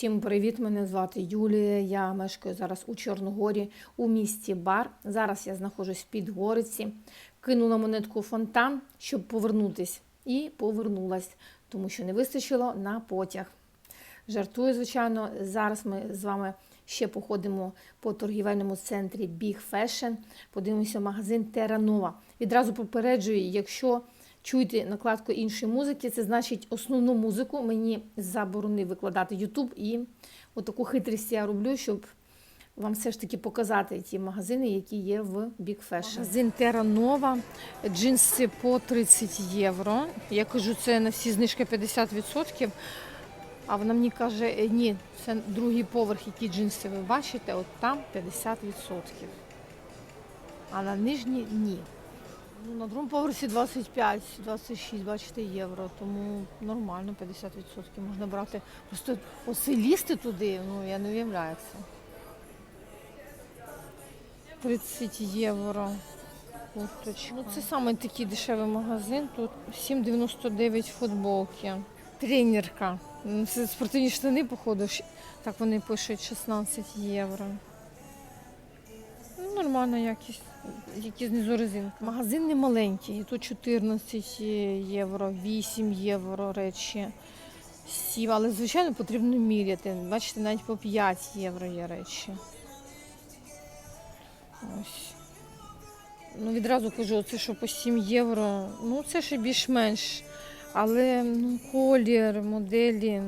Всім привіт! Мене звати Юлія. Я мешкаю зараз у Чорногорі у місті Бар. Зараз я знаходжусь в Підгориці. Кинула монетку у фонтан, щоб повернутись, і повернулась, тому що не вистачило на потяг. Жартую, звичайно. Зараз ми з вами ще походимо по торгівельному центрі Big Fashion, подивимося магазин Terra Nova. Відразу попереджую, якщо чуєте накладку іншої музики, це значить основну музику мені заборонив викладати YouTube. І отаку хитрість я роблю, щоб вам все ж таки показати ті магазини, які є в Big Fashion. Магазин Terra Nova, джинси по 30 євро. Я кажу, це на всі знижки 50%. А вона мені каже, «Е, ні, це другий поверх, які джинси ви бачите, от там 50%. А на нижній ні. Ну, на другому поверсі 25, 26, бачите, євро, тому нормально 50% можна брати. Просто оселісти туди, ну я не уявляю це. 30 євро. Курточка. Ну, це саме такий дешевий магазин. Тут 7,99 футболки. Тренерка. Це спортивні штани, походу. Так вони пишуть 16 євро. Ну, нормальна якість. Які знизу резинка. Магазин не маленький. Тут 14 євро, 8 євро речі. 7, але звичайно потрібно міряти. Бачите, навіть по 5 євро є речі. Ось. Ну, відразу кажу, це що по 7 євро. Ну, це ще більш-менш. Але ну, колір, моделі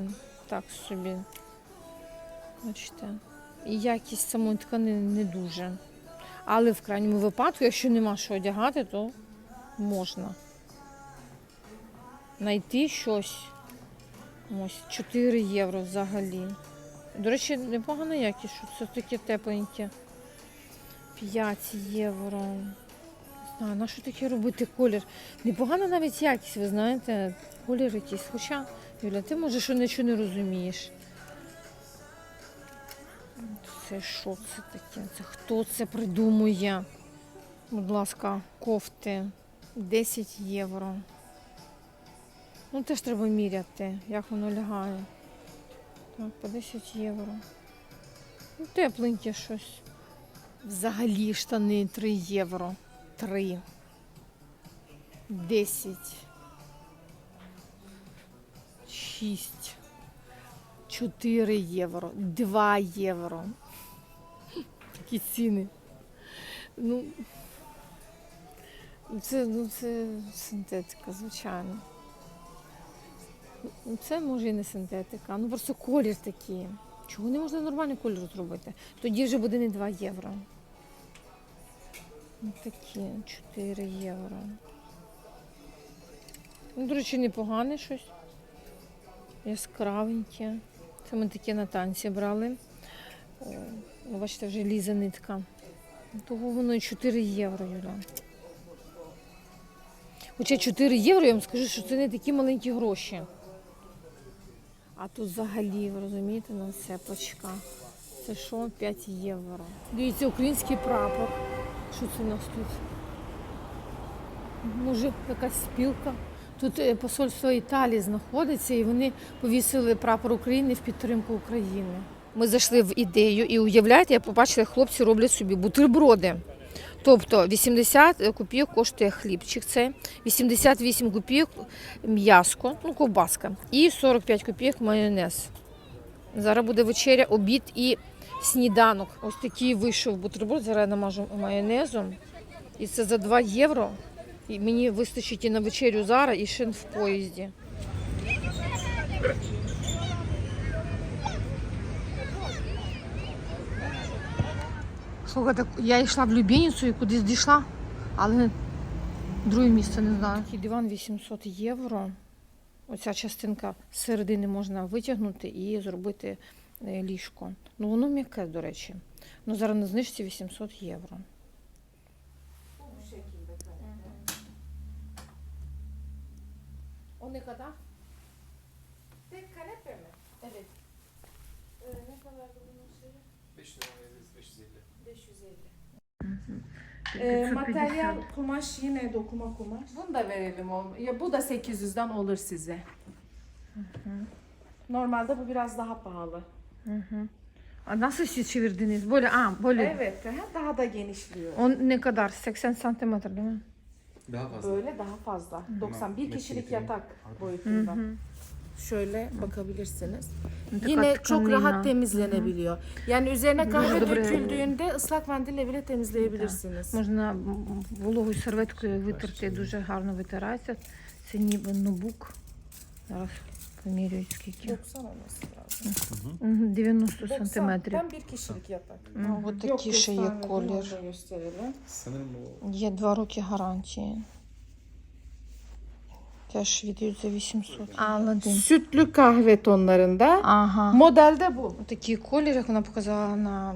так собі. Бачите. І якість самої тканини не дуже. Але в крайньому випадку, якщо нема що одягати, то можна знайти щось. Ось 4 євро взагалі. До речі, непогана якість, що це таке тепленьке. 5 євро. Знаю, на що таке робити колір? Непогана навіть якість, ви знаєте, колір якийсь. Хоча, Юля, ти може що нічого не розумієш. Це що це таке? Це хто це придумує? Будь ласка, кофти 10 євро. Ну теж треба міряти, як воно лягає. Так, по 10 євро. Ну, тепленьке щось. Взагалі штани 3 євро. 3. 10. 6. 4 євро. 2 євро. Такі ціни. Ну, це, ну, це синтетика, звичайно. Ну, Це може і не синтетика, ну просто колір такий. Чого не можна нормальний колір зробити? Тоді вже буде не 2 євро. Ну, Такі 4 євро. Ну, до речі, непогане щось. Яскравеньке. Це ми таке на танці брали. Ну, бачите, вже лізе нитка. Того воно 4 євро, Юля. Хоча 4 євро, я вам скажу, що це не такі маленькі гроші. А тут взагалі, ви розумієте, на цепочка. Це що? 5 євро. Дивіться, український прапор. Що це у нас тут? Може, якась спілка. Тут е, посольство Італії знаходиться, і вони повісили прапор України в підтримку України. Ми зайшли в ідею і уявляєте, я побачила, хлопці роблять собі бутерброди. Тобто 80 копійок коштує хлібчик, це 88 копійок м'яско, ну ковбаска, і 45 копійок майонез. Зараз буде вечеря, обід і сніданок. Ось такий вийшов бутерброд, зараз я намажу майонезом. І це за 2 євро. І мені вистачить і на вечерю зараз, і ще в поїзді. Слухайте, я йшла в Любєніцю і кудись дійшла, але друге місце не знаю. Такий диван 800 євро. Оця частинка з середини можна витягнути і зробити е, ліжко. Ну воно м'яке, до речі. Ну зараз на знижці 800 євро. O ne kadar? Ee, materyal kumaş yine dokuma kumaş. Bunu da verelim. o- Ya bu da 800'den olur size. Normalde bu biraz daha pahalı. Hı. A, Nasıl siz çevirdiniz? Böyle, aa, böyle. Evet, aha, daha da genişliyor. O ne kadar? 80 santimetre değil mi? Daha fazla. Böyle daha fazla. 91 Metre kişilik getireyim. yatak boyutunda. Şöyle bakabilirsiniz. Така Yine çok тканина. rahat temizlenebiliyor. Yani üzerine kahve Дуже добре. döküldüğünde ıslak mendille bile temizleyebilirsiniz. Можна вологою серветкою витерти, дуже гарно витирається. Це ніби нобук. Зараз поміряють скільки. 90 olması lazım. Мгм, 90 90. сантиметрів. Tam bir kişilik yatak. Ось Yok такий ще є göstermedim, колір. onu da gösterelim. Sanırım bu Є два роки гарантії. Теж віддають за 800. Аладдин. Sütlü kahve tonlarında. Ага. Modelde bu. Такий колір, як вона показала на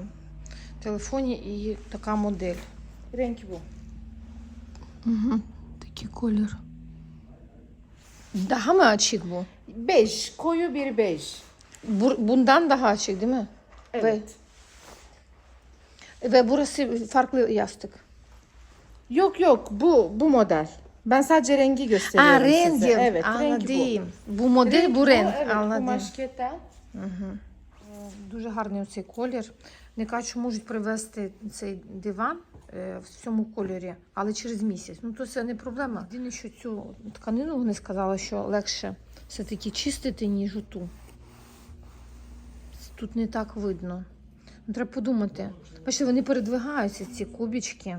телефоні, і така модель. Renk bu. Угу. Такий колір. Daha mı açık bu? Bej, koyu bir bej. Bu- Bundan daha açık değil mi? Evet. Ve burası farklı yastık. Yok yok bu bu model. Ben sadece rengi gösteriyorum Aa rengi. size. Evet rengi. Anladım. Bu model Renk bu renk. Evet Anladım. kumaş keten. Дуже гарний цей колір. Не кажуть, що можуть привезти цей диван е, в цьому кольорі, але через місяць. Ну то це не проблема. Єдине, що цю тканину вони сказали, що легше все-таки чистити, ніж оту. Тут не так видно. Ну, Треба подумати. Бачите, вони передвигаються, ці кубічки.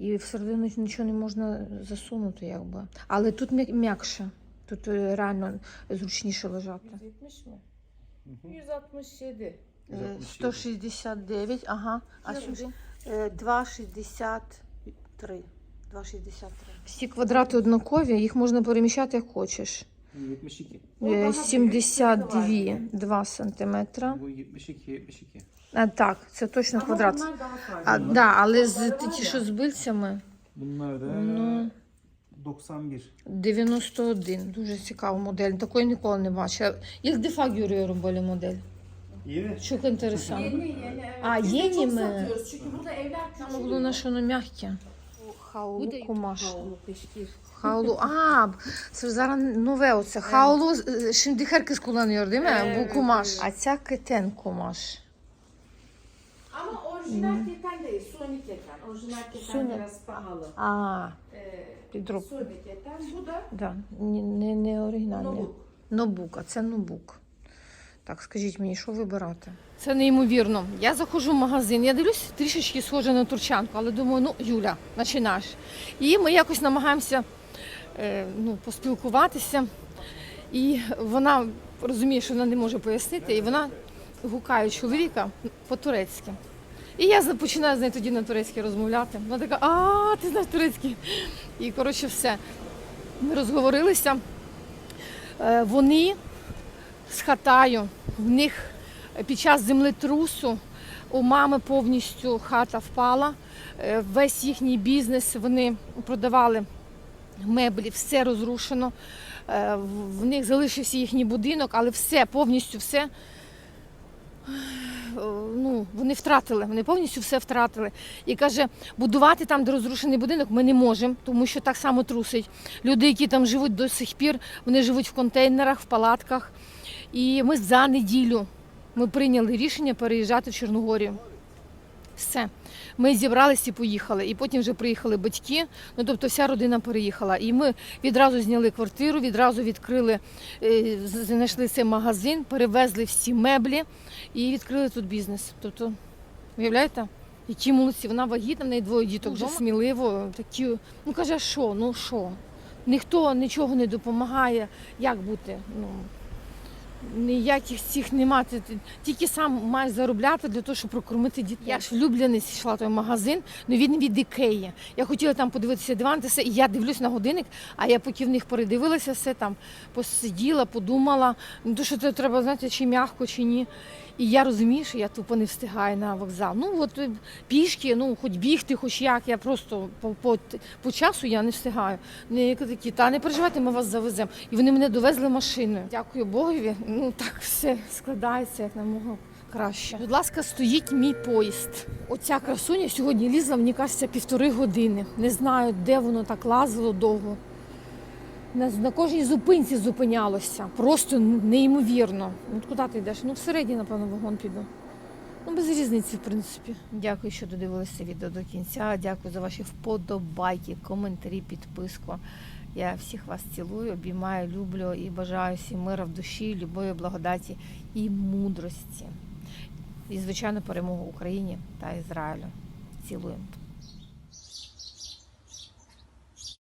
І всередину нічого не можна засунути, якби. Але тут м'якше. Тут е, реально зручніше лежати. 170 mi? 167. Е, 169, ага. А сюди? Е, 2,63. 2,63. Всі квадрати однакові, їх можна переміщати як хочеш. 72. Е, 72 2 сантиметра. Bu 72, 72. А, так, це точно квадрат. А, да, але з ті, що з бильцями, Bunlar da Ну. 91. 91. Дуже цікава модель. Такої ніколи не бачила. İlk defa görüyorum böyle model. İyi mi? Çok enteresan. Yeni yeni evet. Aa, Biz de yeni çok mi? satıyoruz çünkü burada evler Ama küçülüyor. головне, що воно м'яке. Хаулу кумаш. Havlu, peşkir. Хаулу. А, це зараз нове оце. Хаулу е, şimdi herkes kullanıyor değil mi? Evet, Bu kumaş. evet. А ця кетен kumaş. Orijinal keten değil, suni keten. Orijinal keten Suni. biraz pahalı. А, Ee, підроб. suni keten. Bu da Да, не, не, не оригінальне. Нобук, а це нобук. Так, скажіть мені, що вибирати? Це неймовірно. Я заходжу в магазин, я дивлюсь, трішечки схоже на турчанку, але думаю, ну, Юля, починаєш. І ми якось намагаємося е, ну, поспілкуватися. І вона розуміє, що вона не може пояснити, і вона гукає чоловіка по-турецьки. І я починаю з нею тоді на турецькій розмовляти. Вона така, а, ти знаєш турецький. І коротше все. Ми розговорилися. Е, Вони з хатаю, в них під час землетрусу у мами повністю хата впала. Е, Весь їхній бізнес вони продавали меблі, все розрушено. Е, в- В них залишився їхній будинок, але все, повністю все. Е, Ну, вони втратили, вони повністю все втратили. І каже, будувати там, де розрушений будинок, ми не можемо, тому що так само трусить. Люди, які там живуть до сих пір, вони живуть в контейнерах, в палатках. І ми за неділю ми прийняли рішення переїжджати в Чорногорію. Все. Ми зібралися і поїхали. І потім вже приїхали батьки. Ну тобто вся родина переїхала. І ми відразу зняли квартиру, відразу відкрили, е, знайшли цей магазин, перевезли всі меблі і відкрили тут бізнес. Тобто, уявляєте? Які молодці, вона вагітна, в неї двоє діток вже сміливо. Такі, ну каже, що, ну що? Ніхто нічого не допомагає. Як бути? Ну, ніяких цих нема. Ти, тільки сам маєш заробляти для того, щоб прокормити дітей. Я ж влюбленість йшла в той магазин, ну він від Ікеї. Я хотіла там подивитися диван, все, і я дивлюсь на годинник, а я поки в них передивилася все там, посиділа, подумала, ну то що це треба знати, чи м'яко, чи ні. І я розумію, що я тупо не встигаю на вокзал. Ну от е, пішки, ну хоч бігти, хоч як, я просто по, по, по часу я не встигаю. Вони такі, та не переживайте, ми вас завеземо. І вони мене довезли машиною. Дякую Богові. Ну так все складається, як намога краще. Будь ласка, стоїть мій поїзд. Оця красуня сьогодні лізла, мені кажеться, півтори години. Не знаю, де воно так лазило довго. На, на кожній зупинці зупинялося. Просто неймовірно. Ну, от куди ти йдеш? Ну, всередині, напевно, вагон піду. Ну, без різниці, в принципі. Дякую, що додивилися відео до кінця. Дякую за ваші вподобайки, коментарі, підписку. Я всіх вас цілую, обіймаю, люблю і бажаю всім мира в душі, любові, благодаті і мудрості. І, звичайно, перемогу Україні та Ізраїлю. Цілуємо.